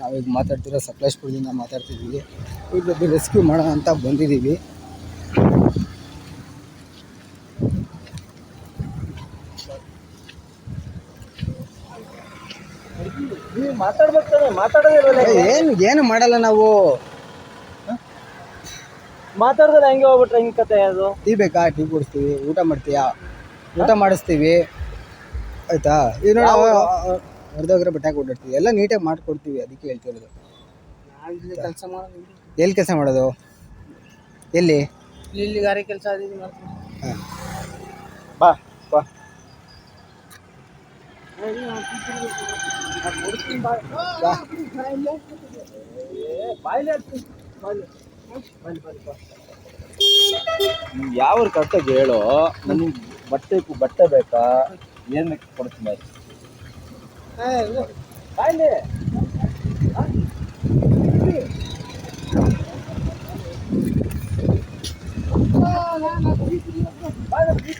ನಾವೀಗ ಮಾತಾಡ್ತಿರೋ ಸಕಲೇಶ್ಪುರದಿಂದ ಮಾತಾಡ್ತಿದ್ದೀವಿ. ಇಲ್ಲೊಬ್ಬರು ರೆಸ್ಕ್ಯೂ ಮಾಡೋಣ ಅಂತ ಬಂದಿದ್ದೀವಿ. ಏನು ಏನು ಮಾಡಲ್ಲ ನಾವು. ಮಾತಾಡಿದ್ರೆ ಹೆಂಗೆ ಹೋಗ್ಬಿಟ್ರೆ ಹೆಂಗೆ ಕತೆ ಅದು? ಟೀ ಬೇಕಾ? ಟೀ ಕುಡಿಸ್ತೀವಿ ಊಟ ಮಾಡ್ತೀಯಾ? ಊಟ ಮಾಡಿಸ್ತೀವಿ. ಆಯ್ತಾ? ಇದು ನೋಡಿ ಹೊರದೋಗ್ರೆ ಬಟ್ಟೆ ಕೊಟ್ಟಿರ್ತೀವಿ ಎಲ್ಲ ನೀಟಾಗಿ ಮಾಡಿಕೊಡ್ತೀವಿ ಅದಕ್ಕೆ ಹೇಳ್ತಿರೋದು. ಕೆಲಸ ಮಾಡೋದು ಎಲ್ಲಿ ಕೆಲಸ ಮಾಡೋದು? ಎಲ್ಲಿ? ಇಲ್ಲಿ ಗಾರಿ ಕೆಲಸ ಹಾಂ. ಬಾ ಬಾ. ಯಾವ ಕರೆಕ್ಟಾಗಿ ಹೇಳೋ ನನಗೆ ಬಟ್ಟೆ ಬಟ್ಟೆ ಬೇಕಾ? ಏನ್ ಕೊಡ್ತೀನಿ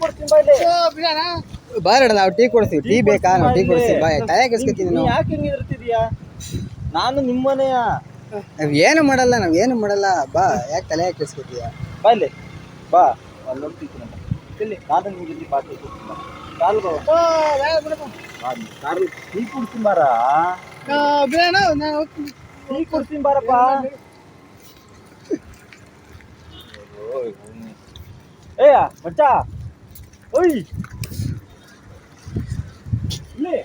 ಕೊಡ್ತೀನಿ ಬಾರಣ ನಾವು ಟೀ ಕೊಡ್ತೀವಿ ಟೀ ಬೇಕಾ? ನಾವು ಟೀ ಕೊಡ್ತೀವಿ ಬಾಯ್. ತಲೆ ಕೆಸ್ಕೊತೀನಿ ನಾವು. ಯಾಕೆ ಹಿಂಗೆ ಇರ್ತಿದ್ಯಾ? ನಾನು ನಿಮ್ಮನೆಯ. ನಾವು ಏನು ಮಾಡಲ್ಲ ನಾವು ಏನು ಮಾಡಲ್ಲ. ಬಾ ಯಾಕೆ ತಲೆ ಕೆಸ್ಕೊತೀಯ ಬಾಯ್ಲಿ. ಬಾ ಅಲ್ಲಿ ಇಲ್ಲಿ ನಾನು ನಿಮ್ಗೆ ಇಲ್ಲಿ ಬಾಕಿ ಕೊಡ್ತೀನಿ ಕಾಲು ಬಾ ಕಾಲು ಟೀ ಕೊಡ್ತೀನಿ ಬಾರ ಟೀ ಕೊಡ್ತೀನಿ ಬಾರಪ್ಪ ಏಯ ಮಚ್ಚ ಓಯ್ ಇಲ್ಲಿ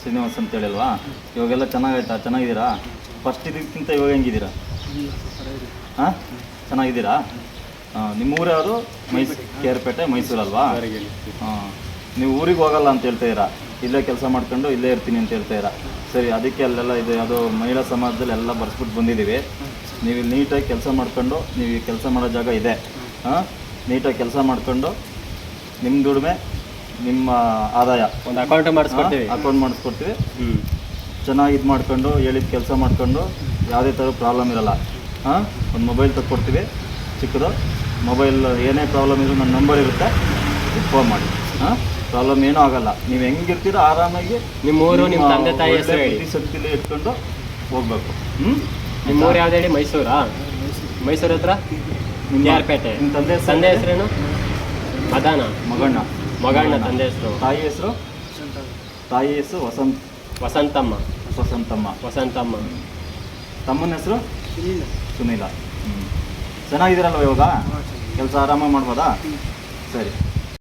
ಶ್ರೀನಿವಾಸ್ ಅಂತ ಹೇಳಿಲ್ವಾ? ಇವಾಗೆಲ್ಲ ಚೆನ್ನಾಗಾಯ್ತಾ? ಚೆನ್ನಾಗಿದ್ದೀರಾ? ಫಸ್ಟ್ ಇದಕ್ಕಿಂತ ಇವಾಗ ಹೆಂಗಿದ್ದೀರಾ? ಹಾಂ? ಚೆನ್ನಾಗಿದ್ದೀರಾ? ನಿಮ್ಮ ಊರು ಯಾವುದು? ಮೈಸೂರು ಕೇರ್ಪೇಟೆ, ಮೈಸೂರಲ್ವಾ? ಹಾಂ. ನೀವು ಊರಿಗೆ ಹೋಗಲ್ಲ ಅಂತ ಹೇಳ್ತಾಯಿರಾ ಇಲ್ಲೇ ಕೆಲಸ ಮಾಡ್ಕೊಂಡು ಇಲ್ಲೇ ಇರ್ತೀನಿ ಅಂತ ಹೇಳ್ತಾಯಿರಾ ಸರಿ, ಅದಕ್ಕೆ ಅಲ್ಲೆಲ್ಲ ಇದು ಅದು ಮಹಿಳಾ ಸಮಾಜದಲ್ಲಿ ಎಲ್ಲ ಬರ್ಸ್ಬಿಟ್ಟು ಬಂದಿದ್ದೀವಿ. ನೀವು ಇಲ್ಲಿ ನೀಟಾಗಿ ಕೆಲಸ ಮಾಡ್ಕೊಂಡು, ನೀವು ಕೆಲಸ ಮಾಡೋ ಜಾಗ ಇದೆ. ಹಾಂ? ನೀಟಾಗಿ ಕೆಲಸ ಮಾಡ್ಕೊಂಡು ನಿಮ್ಮ ದುಡಿಮೆ ನಿಮ್ಮ ಆದಾಯ. ಒಂದು ಅಕೌಂಟ್ ಮಾಡಿಸ್ಕೊಡ್ತೀವಿ. ಅಕೌಂಟ್ ಮಾಡಿಸ್ಕೊಡ್ತೀವಿ. ಚೆನ್ನಾಗಿ ಇದು ಮಾಡ್ಕೊಂಡು ಹೇಳಿದ ಕೆಲಸ ಮಾಡ್ಕೊಂಡು ಯಾವುದೇ ಥರ ಪ್ರಾಬ್ಲಮ್ ಇರಲ್ಲ. ಹಾಂ ಒಂದು ಮೊಬೈಲ್ ತಗೊಡ್ತೀವಿ ಚಿಕ್ಕದು. ಮೊಬೈಲ್ ಏನೇ ಪ್ರಾಬ್ಲಮ್ ಇದ್ರೂ ನನ್ನ ನಂಬರ್ ಇರುತ್ತೆ ಫೋನ್ ಮಾಡಿ. ಹಾಂ ಪ್ರಾಬ್ಲಮ್ ಏನೂ ಆಗಲ್ಲ. ನೀವು ಹೆಂಗಿರ್ತೀರೋ ಆರಾಮಾಗಿ ನಿಮ್ಮ ಊರು, ನಿಮ್ಮ ತಂದೆ ತಾಯಿ ಹೆಸರು. ಬುದ್ಧಿಶಕ್ತಿಲಿ ಇಟ್ಕೊಂಡು ಹೋಗ್ಬೇಕು. ಹ್ಞೂ ನಿಮ್ಮ ಊರು ಯಾವ್ದು ಹೇಳಿ? ಮೈಸೂರಾ? ಮೈಸೂರು ಹತ್ರ? ನಿಮ್ಮ ಪೇಟೆ. ನಿಮ್ಮ ತಂದೆ ತಂದೆ ಹೆಸರೇನು? ಮದಾನ? ಮಗಣ್ಣ. ಮಗಣ್ಣ ತಂದೆ ಹೆಸರು? ತಾಯಿ ಹೆಸರು? ತಾಯಿ ಹೆಸರು ವಸಂತ ವಸಂತಮ್ಮ. ವಸಂತಮ್ಮ. ವಸಂತಮ್ಮ. ತಮ್ಮನ ಹೆಸರು? ಸುನೀಲ. ಹ್ಞೂ ಚೆನ್ನಾಗಿದ್ದೀರಲ್ವ ಇವಾಗ? ಕೆಲಸ ಆರಾಮಾಗಿ ಮಾಡ್ಬೋದಾ? ಸರಿ.